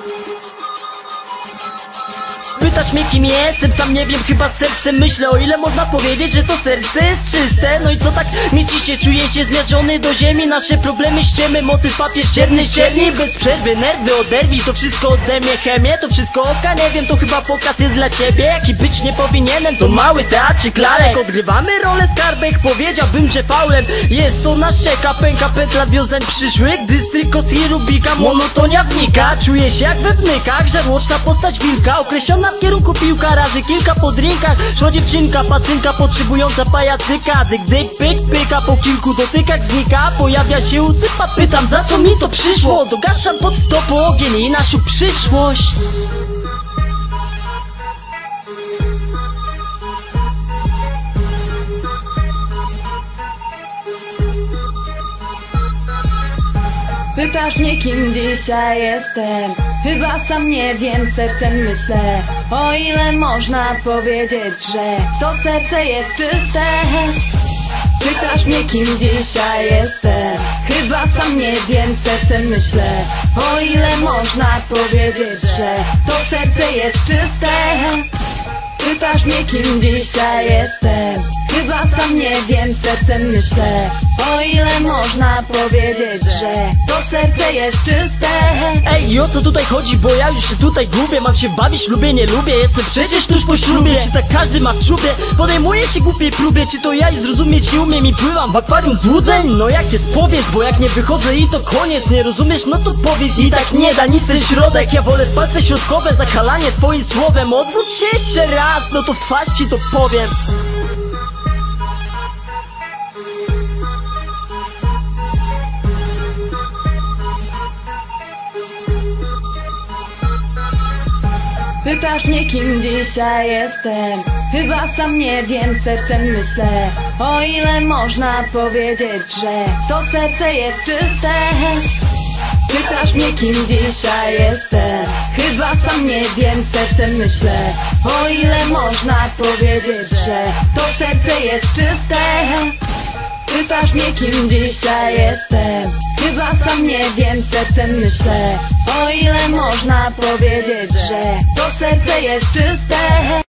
Thank you. Pytasz mnie kim jestem, sam nie wiem, chyba sercem myślę O ile można powiedzieć, że to serce jest czyste. No i co tak mi ciśnie, czuję się zmiażdżony do ziemi? Nasze problemy ściemy, motyw papier ścierny ścierni Bez przerwy, nerwy oderwij, to wszystko ode mnie. Chemię To wszystko oka, nie wiem, to chyba pokaz jest dla ciebie. Jaki być nie powinienem, to mały teatrzyk lalek. Odgrywamy rolę skarbek, powiedziałbym, że faulem Jest co nas czeka, pęka pętla wiązań przyszłych. Gdy strykos i rubika, monotonia wnika. Czuję się jak we wnykach, żarłoczna postać wilka Określona w kierunku piłka, razy kilka po drinkach. Szła dziewczynka, pacynka, potrzebująca pajacyka. Dyk, dyk, pyk, pyka, po kilku dotykach znika. Pojawia się u typa, pytam za co mi to przyszło? Dogaszam pod stopą ogień i naszą przyszłość. Pytasz mnie kim dzisiaj jestem Chyba sam nie wiem, sercem myślę O ile można powiedzieć, że to serce jest czyste. Pytasz mnie kim dzisiaj jestem. Chyba sam nie wiem, sercem myślę O ile można powiedzieć, że to serce jest czyste. Pytasz mnie kim dzisiaj jestem. Chyba sam nie wiem, sercem myślę O ile można powiedzieć, że to serce jest czyste i o co tutaj chodzi, bo ja już się tutaj gubię Mam się bawić, lubię, nie lubię, jestem przecież tuż po ślubie. Czy tak każdy ma w czubie, podejmuję się głupiej próbie Czy to ja i zrozumieć nie umiem. I pływam w akwarium złudzeń? No jak jest powiedz, bo jak nie wychodzę i to koniec. Nie rozumiesz, no to powiedz i tak nie da nic ten środek. Ja wolę palce środkowe, zakalanie twoim słowem. Odwróć się jeszcze raz, no to w twarz ci to powiem Pytasz mnie kim dzisiaj jestem. Chyba sam nie wiem, sercem myślę. O ile można powiedzieć, że to serce jest czyste. Pytasz mnie kim dzisiaj jestem. Chyba sam nie wiem, sercem myślę. O ile można powiedzieć, że to serce jest czyste Pytasz mnie kim dzisiaj jestem. Chyba sam nie wiem, sercem myślę. O ile można powiedzieć, że to serce jest czyste